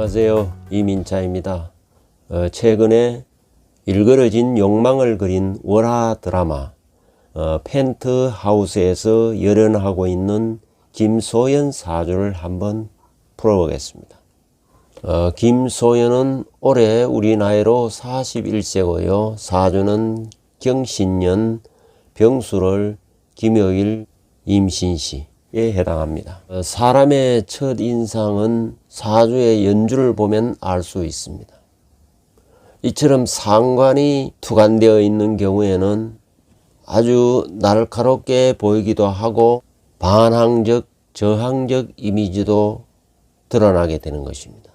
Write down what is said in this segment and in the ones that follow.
안녕하세요. 이민차입니다. 어, 최근에 일그러진 욕망을 그린 월화 드라마 어, 펜트하우스에서 열연하고 있는 김소연 사주를 한번 풀어보겠습니다. 어, 김소연은 올해 우리 나이로 41세고요. 사주는 경신년 병수를 김여일 임신시 에 해당합니다. 어, 사람의 첫 인상은 사주의 연주를 보면 알 수 있습니다. 이처럼 상관이 투간되어 있는 경우에는 아주 날카롭게 보이기도 하고 반항적, 저항적 이미지도 드러나게 되는 것입니다.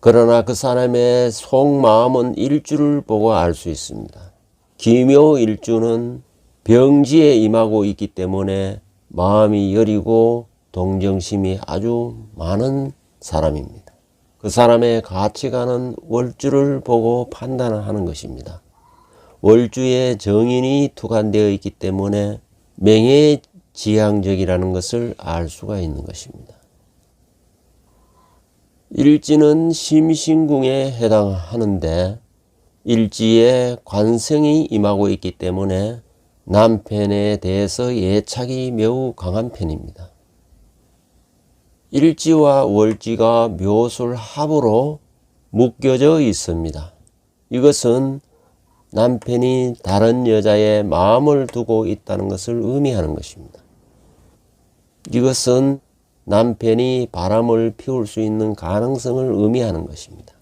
그러나 그 사람의 속마음은 일주를 보고 알 수 있습니다. 기묘 일주는 병지에 임하고 있기 때문에 마음이 여리고 동정심이 아주 많은 사람입니다. 그 사람의 가치관은 월주를 보고 판단을 하는 것입니다. 월주에 정인이 투간되어 있기 때문에 명예지향적이라는 것을 알 수가 있는 것입니다. 일지는 심신궁에 해당하는데 일지에 관성이 임하고 있기 때문에 남편에 대해서 예착이 매우 강한 편입니다. 일지와 월지가 묘술 합으로 묶여져 있습니다. 이것은 남편이 다른 여자의 마음을 두고 있다는 것을 의미하는 것입니다. 이것은 남편이 바람을 피울 수 있는 가능성을 의미하는 것입니다.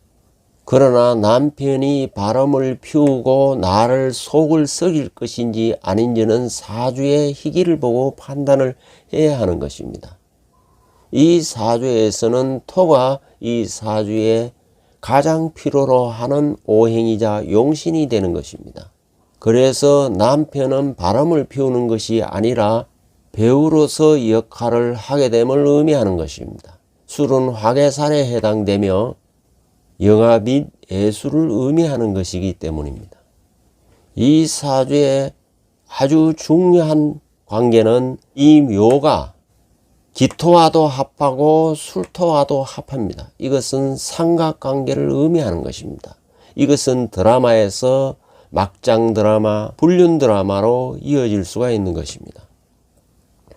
그러나 남편이 바람을 피우고 나를 속을 썩일 것인지 아닌지는 사주의 희기를 보고 판단을 해야 하는 것입니다. 이 사주에서는 토가 이 사주의 가장 필요로 하는 오행이자 용신이 되는 것입니다. 그래서 남편은 바람을 피우는 것이 아니라 배우로서 역할을 하게 됨을 의미하는 것입니다. 술은 화계살에 해당되며 영화 및 예술을 의미하는 것이기 때문입니다. 이 사주의 아주 중요한 관계는 이 묘가 기토와도 합하고 술토와도 합합니다. 이것은 삼각관계를 의미하는 것입니다. 이것은 드라마에서 막장 드라마, 불륜 드라마로 이어질 수가 있는 것입니다.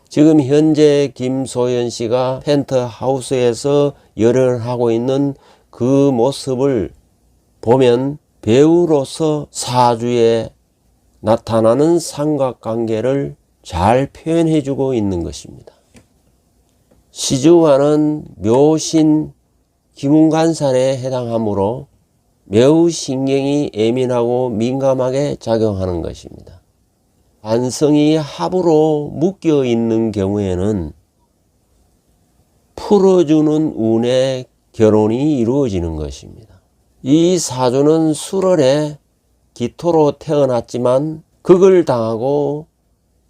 지금 현재 김소연 씨가 펜트하우스에서 열연을 하고 있는 그 모습을 보면 배우로서 사주에 나타나는 삼각관계를 잘 표현해 주고 있는 것입니다. 시주와는 묘신 기문간살에 해당하므로 매우 신경이 예민하고 민감하게 작용하는 것입니다. 반성이 합으로 묶여 있는 경우에는 풀어주는 운에 결혼이 이루어지는 것입니다. 이 사주는 수월에 기토로 태어났지만 극을 당하고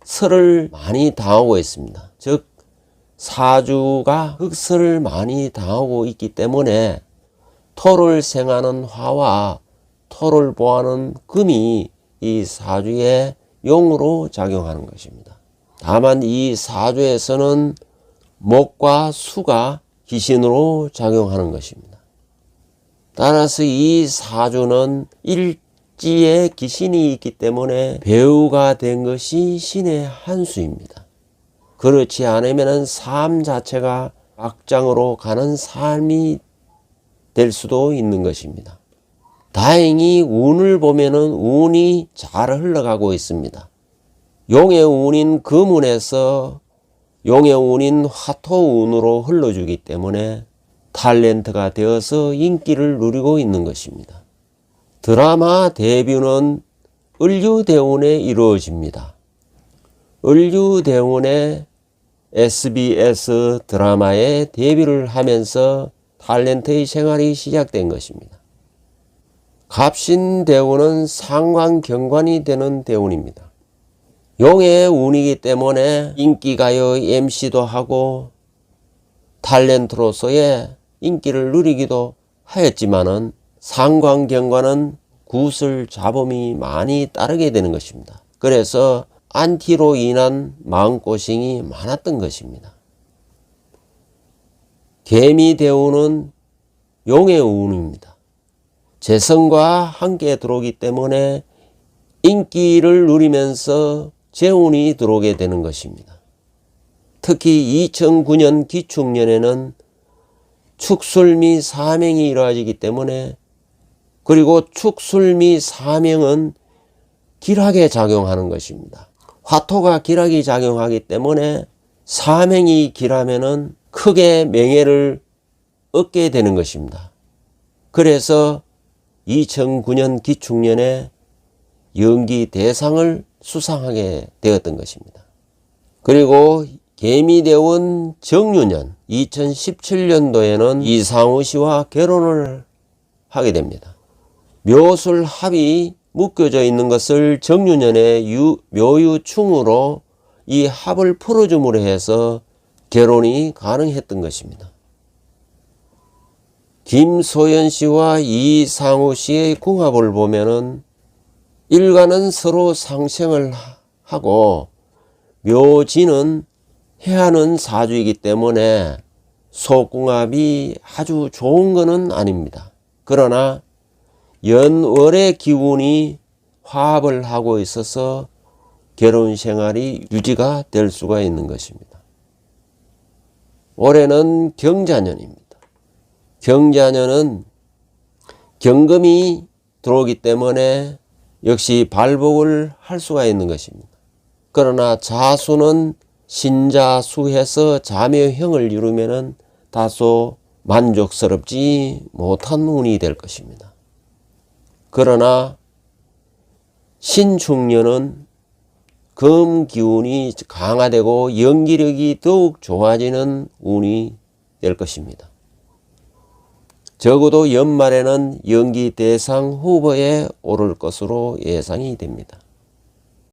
설을 많이 당하고 있습니다. 즉 사주가 흑설을 많이 당하고 있기 때문에 토를 생하는 화와 토를 보하는 금이 이 사주의 용으로 작용하는 것입니다. 다만 이 사주에서는 목과 수가 기신으로 작용하는 것입니다. 따라서 이 사주는 일지에 기신이 있기 때문에 배우가 된 것이 신의 한 수입니다. 그렇지 않으면 삶 자체가 악장으로 가는 삶이 될 수도 있는 것입니다. 다행히 운을 보면은 운이 잘 흘러가고 있습니다. 용의 운인 금운에서 용의 운인 화토운으로 흘러주기 때문에 탤런트가 되어서 인기를 누리고 있는 것입니다. 드라마 데뷔는 을유대운에 이루어집니다. 을유대운에 SBS 드라마에 데뷔를 하면서 탤런트의 생활이 시작된 것입니다. 갑신대운은 상관경관이 되는 대운입니다. 용의 운이기 때문에 인기가요 MC도 하고 탤런트로서의 인기를 누리기도 하였지만은 상관경관은 구슬 잡음이 많이 따르게 되는 것입니다. 그래서 안티로 인한 마음고생이 많았던 것입니다. 개미대우는 용의 운입니다. 재성과 함께 들어오기 때문에 인기를 누리면서 재운이 들어오게 되는 것입니다. 특히 2009년 기축년에는 축술 미 사명이 이루어지기 때문에 그리고 축술 미 사명은 길하게 작용하는 것입니다. 화토가 길하게 작용하기 때문에 사명이 길하면은 크게 명예를 얻게 되는 것입니다. 그래서 2009년 기축년에 연기 대상을 수상하게 되었던 것입니다. 그리고 개미대원 정유년 2017년도에는 이상우 씨와 결혼을 하게 됩니다. 묘술 합이 묶여져 있는 것을 정유년의 유, 묘유충으로 이 합을 풀어줌으로 해서 결혼이 가능했던 것입니다. 김소연 씨와 이상우 씨의 궁합을 보면은 일간은 서로 상생을 하고 묘지는 해하는 사주이기 때문에 속궁합이 아주 좋은 것은 아닙니다. 그러나 연월의 기운이 화합을 하고 있어서 결혼 생활이 유지가 될 수가 있는 것입니다. 올해는 경자년입니다. 경자년은 경금이 들어오기 때문에 역시 발복을 할 수가 있는 것입니다. 그러나 자수는 신자수해서 자묘형을 이루면은 다소 만족스럽지 못한 운이 될 것입니다. 그러나 신축년은 금 기운이 강화되고 연기력이 더욱 좋아지는 운이 될 것입니다. 적어도 연말에는 연기 대상 후보에 오를 것으로 예상이 됩니다.